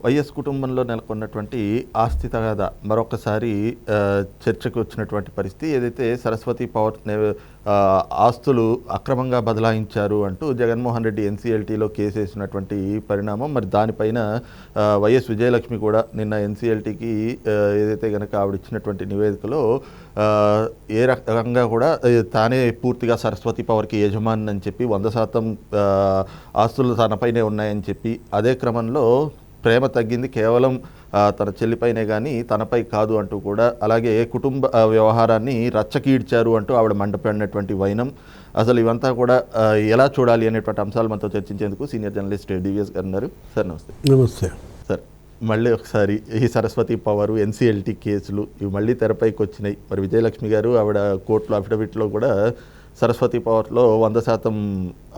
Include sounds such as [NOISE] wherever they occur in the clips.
YS కుటుంబంలో నెలకొన్నటువంటి ఆస్తి తగాద మరొకసారి చర్చకు వచ్చినటువంటి పరిస్థితి ఏదైతే సరస్వతి పవర్ ఆస్తులు అక్రమంగా బదలాయించారు అంటూ జగన్మోహన్ రెడ్డి ఎన్సీఎల్టీలో కేసు వేసినటువంటి పరిణామం మరి దానిపైన వైఎస్ విజయలక్ష్మి కూడా నిన్న ఎన్సీఎల్టీకి ఏదైతే కనుక ఆవిడ ఇచ్చినటువంటి నివేదికలో ఏ రకంగా కూడా తానే పూర్తిగా సరస్వతి పవర్కి యజమాని అని చెప్పి వంద శాతం ఆస్తులు తనపైనే ఉన్నాయని చెప్పి అదే క్రమంలో ప్రేమ తగ్గింది. కేవలం తన చెల్లిపైనే కానీ తనపై కాదు అంటూ కూడా అలాగే కుటుంబ వ్యవహారాన్ని రచ్చకీడ్చారు అంటూ ఆవిడ మండపడినటువంటి వైనం. అసలు ఇవంతా కూడా ఎలా చూడాలి అనేటువంటి అంశాలు మనతో చర్చించేందుకు సీనియర్ జర్నలిస్ట్ డివిఎస్ గారు ఉన్నారు. సార్ నమస్తే. నమస్తే. సార్ మళ్ళీ ఒకసారి ఈ సరస్వతి పవర్ ఎన్సీఎల్టీ కేసులు ఇవి మళ్ళీ తెరపైకి వచ్చినాయి మరి విజయలక్ష్మి గారు ఆవిడ కోర్టులో అఫిడవిట్లో కూడా సరస్వతి పవర్లో వంద శాతం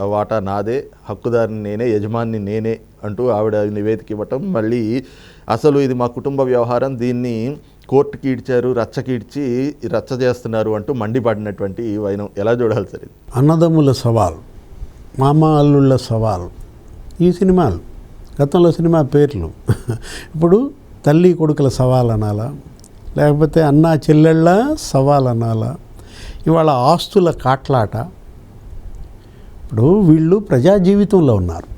వాటా నాదే హక్కుదారిని నేనే యజమాని నేనే అంటూ ఆవిడ నివేదిక ఇవ్వటం. మళ్ళీ అసలు ఇది మా కుటుంబ వ్యవహారం దీన్ని కోర్టుకి ఇడ్చారు రచ్చకి ఇడ్చి రచ్చ చేస్తున్నారు అంటూ మండిపడినటువంటి వైనం. ఎలా చూడాలి సార్ ఇది? అన్నదమ్ముల సవాల్ మామ అల్లుళ్ళ సవాల్ ఈ సినిమాలు గతంలో సినిమా పేర్లు. [LAUGHS] ఇప్పుడు తల్లి కొడుకుల సవాల్ అనాలా లేకపోతే అన్న చెల్లెళ్ళ సవాల్ అనాలా ఇవాళ ఆస్తుల కాట్లాట. ఇప్పుడు వీళ్ళు ప్రజా జీవితంలో ఉన్నారు.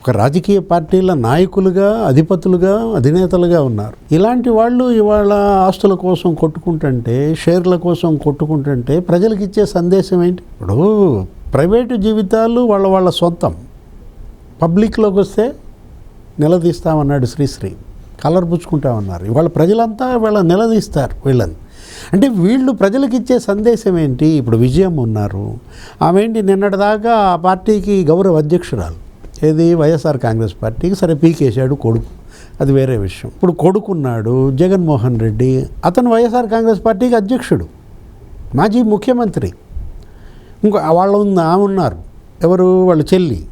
ఒక రాజకీయ పార్టీల నాయకులుగా అధిపతులుగా అధినేతలుగా ఉన్నారు. ఇలాంటి వాళ్ళు ఇవాళ ఆస్తుల కోసం కొట్టుకుంటుంటే షేర్ల కోసం కొట్టుకుంటుంటే ప్రజలకు ఇచ్చే సందేశం ఏంటి? ఇప్పుడు ప్రైవేటు జీవితాలు వాళ్ళ వాళ్ళ సొంతం. పబ్లిక్లోకి వస్తే నిలదీస్తామన్నాడు శ్రీశ్రీ. కలర్ పుచ్చుకుంటామన్నారు ఇవాళ ప్రజలంతా వీళ్ళ నిలదీస్తారు వీళ్ళని. అంటే వీళ్ళు ప్రజలకు ఇచ్చే సందేశం ఏంటి? ఇప్పుడు విజయం ఉన్నారు. ఆమె ఏంటి నిన్నటిదాకా ఆ పార్టీకి గౌరవ అధ్యక్షురాలు. ఏది? వైఎస్ఆర్ కాంగ్రెస్ పార్టీకి సరే పీకేశాడు కొడుకు. అది వేరే విషయం. ఇప్పుడు కొడుకున్నాడు జగన్మోహన్ రెడ్డి. అతను వైఎస్ఆర్ కాంగ్రెస్ పార్టీకి అధ్యక్షుడు. మాజీ ముఖ్యమంత్రి. ఇంకో వాళ్ళ ఉంది ఆమె ఉన్నారు. ఎవరు? వాళ్ళ చెల్లి.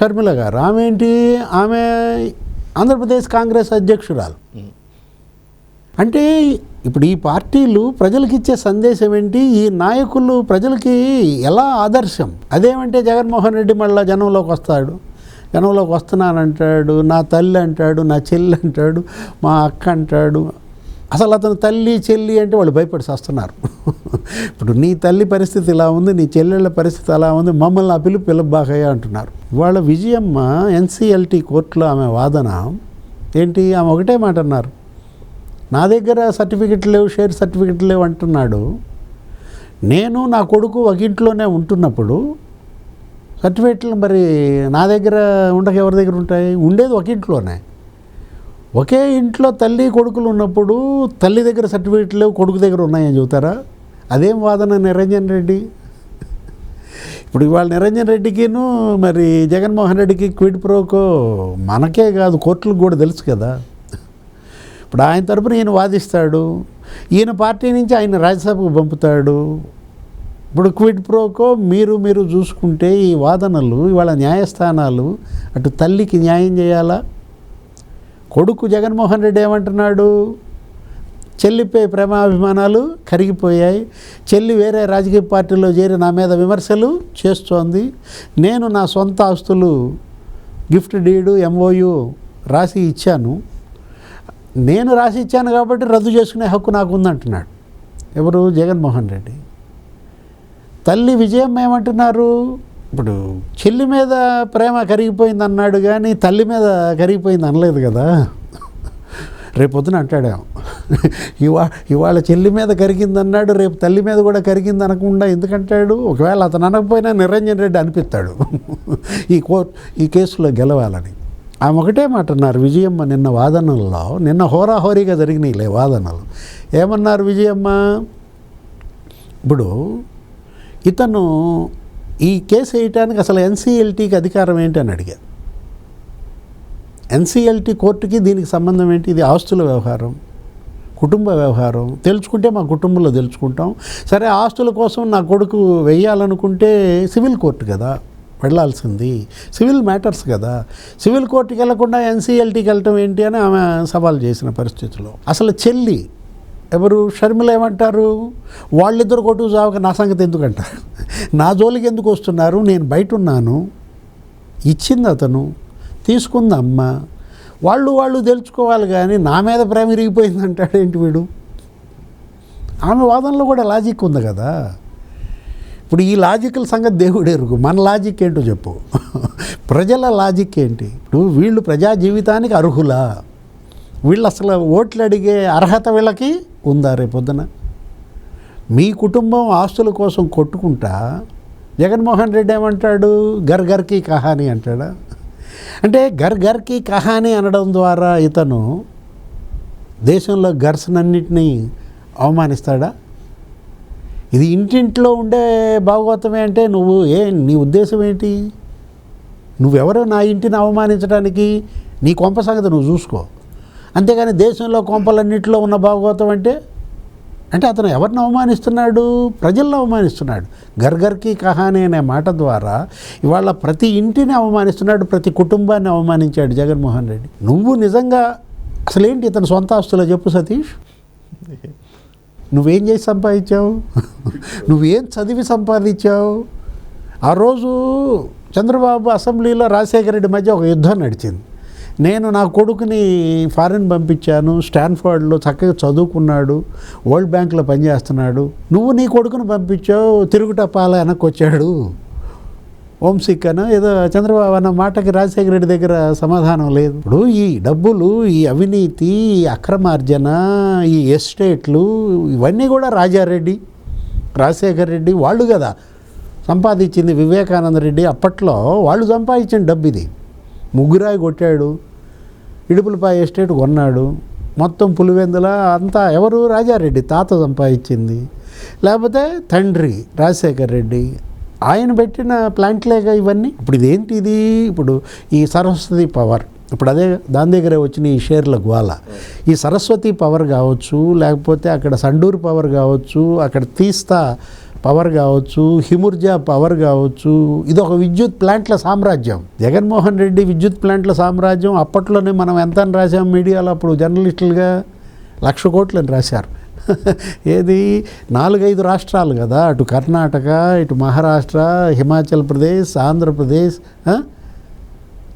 షర్మిల గారు. ఆమె ఏంటి ఆమె ఆంధ్రప్రదేశ్ కాంగ్రెస్ అధ్యక్షురాలు. అంటే ఇప్పుడు ఈ పార్టీలు ప్రజలకు ఇచ్చే సందేశం ఏంటి? ఈ నాయకులు ప్రజలకి ఎలా ఆదర్శం? అదేమంటే జగన్మోహన్ రెడ్డి మళ్ళీ జనంలోకి వస్తాడు. జనంలోకి వస్తున్నానంటాడు నా తల్లి అంటాడు నా చెల్లి అంటాడు మా అక్క అంటాడు. అసలు అతను తల్లి చెల్లి అంటే వాళ్ళు భయపడి వస్తున్నారు ఇప్పుడు నీ తల్లి పరిస్థితి ఇలా ఉంది నీ చెల్లెళ్ళ పరిస్థితి అలా ఉంది మమ్మల్ని ఆ పిలుపు పిలబాకయ్య అంటున్నారు. వాళ్ళ విజయమ్మ ఎన్సీఎల్టీ కోర్టులో ఆమె వాదన ఏంటి? ఆమె ఒకటే మాట అన్నారు. నా దగ్గర సర్టిఫికెట్ లేవు షేర్ సర్టిఫికెట్ లేవు అంటున్నాడు. నేను నా కొడుకు ఒక ఇంట్లోనే ఉంటున్నప్పుడు సర్టిఫికెట్లు మరి నా దగ్గర ఉండక ఎవరి దగ్గర ఉంటాయి? ఉండేది ఒక ఇంట్లోనే. ఒకే ఇంట్లో తల్లి కొడుకులు ఉన్నప్పుడు తల్లి దగ్గర సర్టిఫికెట్ లేవు కొడుకు దగ్గర ఉన్నాయని చెబుతారా? అదేం వాదన నిరంజన్ రెడ్డి? ఇప్పుడు ఇవాళ నిరంజన్ రెడ్డికిను మరి జగన్మోహన్ రెడ్డికి క్విడ్ ప్రోకో మనకే కాదు కోర్టులకు కూడా తెలుసు కదా. ఇప్పుడు ఆయన తరపున ఈయన వాదిస్తాడు. ఈయన పార్టీ నుంచి ఆయన రాజ్యసభకు పంపుతాడు. ఇప్పుడు క్విడ్ ప్రోకో మీరు మీరు చూసుకుంటే ఈ వాదనలు ఇవాళ న్యాయస్థానాలు అటు తల్లికి న్యాయం చేయాలా? కొడుకు జగన్మోహన్ రెడ్డి ఏమంటున్నాడు? చెల్లిపై ప్రేమాభిమానాలు కరిగిపోయాయి. చెల్లి వేరే రాజకీయ పార్టీలో చేరి నా మీద విమర్శలు చేస్తోంది. నేను నా సొంత ఆస్తులు గిఫ్ట్ డీడు ఎంఓయు రాసి ఇచ్చాను. నేను రాసి ఇచ్చాను కాబట్టి రద్దు చేసుకునే హక్కు నాకు ఉందంటున్నాడు ఎవరు? జగన్మోహన్ రెడ్డి. తల్లి విజయం ఏమంటున్నారు? ఇప్పుడు చెల్లి మీద ప్రేమ కరిగిపోయింది అన్నాడు కానీ తల్లి మీద కరిగిపోయింది అనలేదు కదా. రేపు అంటాడేమో ఇవా ఇవాళ చెల్లి మీద కరిగింది అన్నాడు రేపు తల్లి మీద కూడా కరిగింది అనకుండా ఎందుకంటాడు? ఒకవేళ అతను అనకపోయినా నిరంజన్ రెడ్డి అనిపిస్తాడు. ఈ కోర్టు ఈ కేసులో గెలవాలని. ఆమె ఒకటే మాట అన్నారు విజయమ్మ నిన్న వాదనల్లో నిన్న హోరాహోరీగా జరిగినాయిలే వాదనలు. ఏమన్నారు విజయమ్మ? ఇప్పుడు ఇతను ఈ కేసు వేయటానికి అసలు ఎన్సీఎల్టీకి అధికారం ఏంటి అని అడిగారు. ఎన్సీఎల్టీ కోర్టుకి దీనికి సంబంధం ఏంటి? ఇది ఆస్తుల వ్యవహారం కుటుంబ వ్యవహారం. తెలుసుకుంటే మా కుటుంబంలో తెలుసుకుంటాం. సరే ఆస్తుల కోసం నా కొడుకు వెయ్యాలనుకుంటే సివిల్ కోర్టు కదా. వెళ్ళాల్సింది సివిల్ మ్యాటర్స్ కదా. సివిల్ కోర్టుకి వెళ్ళకుండా ఎన్సీఎల్టీకి వెళ్ళటం ఏంటి అని ఆమె సవాల్ చేసిన పరిస్థితిలో. అసలు చెల్లి ఎవరు? షర్మిల ఏమంటారు? వాళ్ళిద్దరు కొట్టు చావక నా సంగతి ఎందుకంటారు నా జోలికి ఎందుకు వస్తున్నారు? నేను బయట ఉన్నాను. ఇచ్చింది అతను. తీసుకుందమ్మా వాళ్ళు వాళ్ళు తెలుసుకోవాలి కానీ నా మీద ప్రేమ ఇరిగిపోయింది అంటాడేంటి వీడు? ఆమె వాదనలో కూడా లాజిక్ ఉంది కదా. ఇప్పుడు ఈ లాజికల్ సంగతి దేవుడు ఎరుగు మన లాజిక్ ఏంటో చెప్పు. ప్రజల లాజిక్ ఏంటి? ఇప్పుడు వీళ్ళు ప్రజా జీవితానికి అర్హులా? వీళ్ళు అసలు ఓట్లు అడిగే అర్హత వీళ్ళకి ఉందా రేపొద్దున మీ కుటుంబం ఆస్తుల కోసం కొట్టుకుంటా? జగన్మోహన్ రెడ్డి ఏమంటాడు? గర్ గర్కి కహాని అంటాడా? అంటే గర్ గర్కి కహాని అనడం ద్వారా ఇతను దేశంలో గర్సనన్నింటినీ అవమానిస్తాడా? ఇది ఇంటింట్లో ఉండే భాగవతమే అంటే నువ్వు ఏ నీ ఉద్దేశం ఏంటి? నువ్వెవరు నా ఇంటిని అవమానించడానికి నీ కొంప సంగతి నువ్వు చూసుకో. అంతేగాని దేశంలో కొంపలన్నింటిలో ఉన్న భాగవతం అంటే అంటే అతను ఎవరిని అవమానిస్తున్నాడు? ప్రజలను అవమానిస్తున్నాడు. గర్గర్కి కహాని అనే మాట ద్వారా ఇవాళ ప్రతి ఇంటిని అవమానిస్తున్నాడు ప్రతి కుటుంబాన్ని అవమానించాడు జగన్మోహన్ రెడ్డి. నువ్వు నిజంగా అసలేంటి ఇతని సొంత ఆస్తులో చెప్పు సతీష్? [LAUGHS] నువ్వేం చేసి సంపాదించావు? నువ్వేం చదివి సంపాదించావు? ఆ రోజు చంద్రబాబు అసెంబ్లీలో రాజశేఖర రెడ్డి మధ్య ఒక యుద్ధం నడిచింది. నేను నా కొడుకుని ఫారిన్ పంపించాను స్టాన్ఫర్డ్లో చక్కగా చదువుకున్నాడు వరల్డ్ బ్యాంక్లో పనిచేస్తున్నాడు. నువ్వు నీ కొడుకుని పంపించావు తిరుగుటపాల వెనక్కి వచ్చాడు. హోమ్సిక్ అని ఏదో చంద్రబాబు అన్న మాటకి రాజశేఖర రెడ్డి దగ్గర సమాధానం లేదు. ఇప్పుడు ఈ డబ్బులు ఈ అవినీతి ఈ అక్రమార్జన ఈ ఎస్టేట్లు ఇవన్నీ కూడా రాజారెడ్డి రాజశేఖర రెడ్డి వాళ్ళు కదా. సంపాదించింది వివేకానంద రెడ్డి అప్పట్లో వాళ్ళు సంపాదించిన డబ్బు ఇది. ముగ్గురాయి కొట్టాడు ఇడుపులపాయ ఎస్టేట్ కొన్నాడు. మొత్తం పులివెందుల అంతా ఎవరు? రాజారెడ్డి తాత సంపాదించింది. లేకపోతే తండ్రి రాజశేఖర్ రెడ్డి ఆయన పెట్టిన ప్లాంట్లేగా ఇవన్నీ? ఇప్పుడు ఇదేంటి ఇది? ఇప్పుడు ఈ సరస్వతి పవర్ ఇప్పుడు అదే దాని దగ్గరే వచ్చిన ఈ షేర్ల గ్వాల. ఈ సరస్వతి పవర్ కావచ్చు లేకపోతే అక్కడ సండూరు పవర్ కావచ్చు అక్కడ తీస్తా పవర్ కావచ్చు హిముర్జా పవర్ కావచ్చు. ఇది ఒక విద్యుత్ ప్లాంట్ల సామ్రాజ్యం. జగన్మోహన్ రెడ్డి విద్యుత్ ప్లాంట్ల సామ్రాజ్యం అప్పట్లోనే మనం ఎంత అని రాసాం మీడియాలో? అప్పుడు జర్నలిస్టులుగా లక్ష కోట్లని రాశారు. [LAUGHS] ఏది? నాలుగైదు రాష్ట్రాలు కదా. అటు కర్ణాటక ఇటు మహారాష్ట్ర హిమాచల్ ప్రదేశ్ ఆంధ్రప్రదేశ్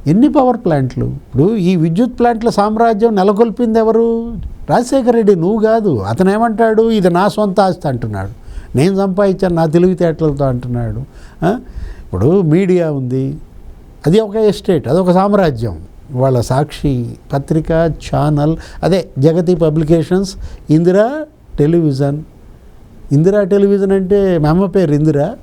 ఎన్ని పవర్ ప్లాంట్లు? ఇప్పుడు ఈ విద్యుత్ ప్లాంట్ల సామ్రాజ్యం నెలకొల్పింది ఎవరు? రాజశేఖర రెడ్డి నువ్వు కాదు. అతనేమంటాడు? ఇది నా సొంత ఆస్తి అంటున్నాడు. నేను సంపాదించాను నా తెలివితేటలతో అంటున్నాడు. ఇప్పుడు మీడియా ఉంది. అది ఒక ఎస్టేట్ అదొక సామ్రాజ్యం. వాళ్ళ సాక్షి పత్రిక ఛానల్ అదే Jagati publications Indira television. Indira television అంటే మా అమ్మ పేరు ఇందిరా.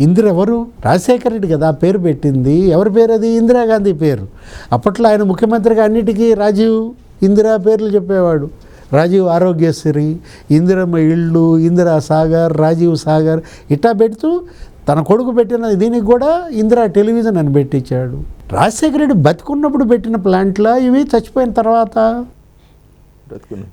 ఇందిర ఎవరు? రాజశేఖర రెడ్డి కదా ఆ పేరు పెట్టింది. ఎవరి పేరు అది? ఇందిరాగాంధీ పేరు. అప్పట్లో ఆయన ముఖ్యమంత్రిగా అన్నిటికీ రాజీవ్ ఇందిరా పేర్లు చెప్పేవాడు. రాజీవ్ ఆరోగ్యశ్రీ ఇందిరమ్మ ఇళ్ళు ఇందిరా సాగర్ రాజీవ్ సాగర్ ఇట్టా పెడుతూ తన కొడుకు పెట్టిన దీనికి కూడా ఇందిరా టెలివిజన్ అని పెట్టించాడు. రాజశేఖర రెడ్డి బతికున్నప్పుడు పెట్టిన ప్లాంట్లా ఇవి చచ్చిపోయిన తర్వాత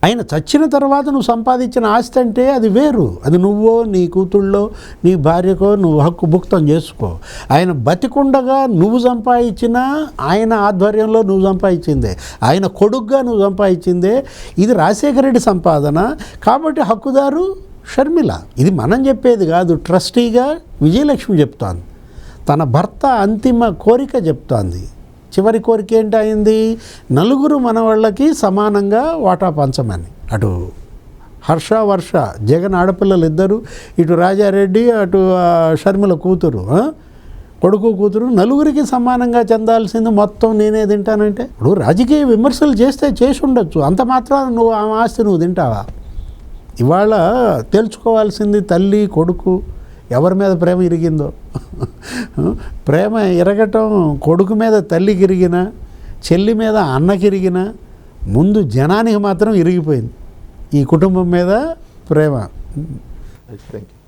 ఆయన చచ్చిన తర్వాత నువ్వు సంపాదించిన ఆస్తి అంటే అది వేరు. అది నువ్వో నీ కూతుళ్ళో నీ భార్యకో నువ్వు హక్కు భుక్తం చేసుకో. ఆయన బతికుండగా నువ్వు సంపాదించిన ఆయన ఆధ్వర్యంలో నువ్వు సంపాదించిందే. ఆయన కొడుగ్గా నువ్వు సంపాదించిందే. ఇది రాజశేఖర రెడ్డి సంపాదన. కాబట్టి హక్కుదారు షర్మిల. ఇది మనం చెప్పేది కాదు. ట్రస్టీగా విజయలక్ష్మి చెప్తోంది. తన భర్త అంతిమ కోరిక చెప్తోంది. చివరి కోరిక ఏంటి అయింది నలుగురు మనవాళ్ళకి సమానంగా వాటా పంచమని. అటు హర్ష వర్ష జగన్ ఆడపిల్లలు ఇద్దరు ఇటు రాజారెడ్డి అటు షర్మిల కూతురు కొడుకు కూతురు నలుగురికి సమానంగా చెందాల్సింది మొత్తం నేనే తింటానంటే? ఇప్పుడు రాజకీయ విమర్శలు చేస్తే చేసి ఉండొచ్చు. అంత మాత్రం నువ్వు ఆ ఆస్తి నువ్వు తింటావా? ఇవాళ తెలుసుకోవాల్సింది తల్లి కొడుకు ఎవరి మీద ప్రేమ ఇరిగిందో? ప్రేమ ఇరగటం కొడుకు మీద తల్లికి ఇరిగిన చెల్లి మీద అన్నకి ఇరిగిన ముందు జనానికి మాత్రం ఇరిగిపోయింది. ఈ కుటుంబం మీద ప్రేమ. Thank you